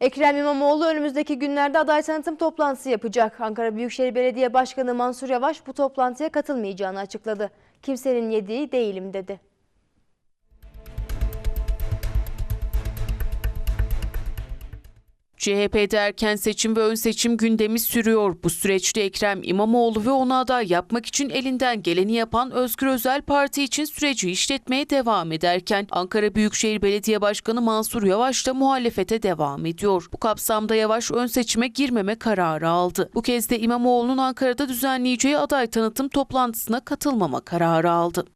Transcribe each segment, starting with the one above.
Ekrem İmamoğlu önümüzdeki günlerde aday tanıtım toplantısı yapacak. Ankara Büyükşehir Belediye Başkanı Mansur Yavaş bu toplantıya katılmayacağını açıkladı. Kimsenin yediği değilim dedi. CHP'de erken seçim ve ön seçim gündemi sürüyor. Bu süreçte Ekrem İmamoğlu ve onu aday yapmak için elinden geleni yapan Özgür Özel Parti için süreci işletmeye devam ederken Ankara Büyükşehir Belediye Başkanı Mansur Yavaş da muhalefete devam ediyor. Bu kapsamda Yavaş ön seçime girmeme kararı aldı. Bu kez de İmamoğlu'nun Ankara'da düzenleyeceği aday tanıtım toplantısına katılmama kararı aldı.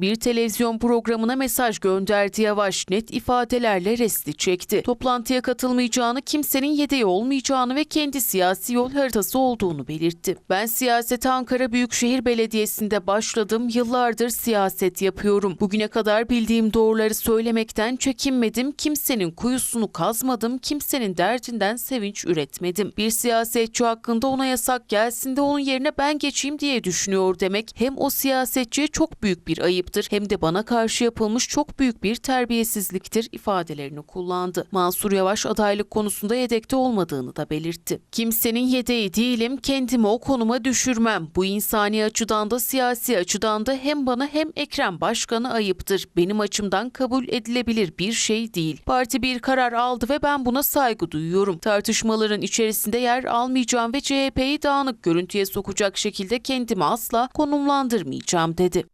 Bir televizyon programına mesaj gönderdi Yavaş net ifadelerle resti çekti. Toplantıya katılmayacağını, kimsenin yedeği olmayacağını ve kendi siyasi yol haritası olduğunu belirtti. Ben siyasete Ankara Büyükşehir Belediyesi'nde başladım. Yıllardır siyaset yapıyorum. Bugüne kadar bildiğim doğruları söylemekten çekinmedim. Kimsenin kuyusunu kazmadım. Kimsenin derdinden sevinç üretmedim. Bir siyasetçi hakkında ona yasak gelsin de onun yerine ben geçeyim diye düşünüyor demek hem o siyasetçiye çok büyük bir ayıptır hem de bana karşı yapılmış çok büyük bir terbiyesizliktir ifadelerini kullandı. Mansur Yavaş adaylık konusunda yedekte olmadığını da belirtti. Kimsenin yedeği değilim, kendimi o konuma düşürmem. Bu insani açıdan da siyasi açıdan da hem bana hem Ekrem Başkan'a ayıptır. Benim açımdan kabul edilebilir bir şey değil. Parti bir karar aldı ve ben buna saygı duyuyorum. Tartışmaların içerisinde yer almayacağım ve CHP'yi dağınık görüntüye sokacak şekilde kendimi asla konumlandırmayacağım dedi.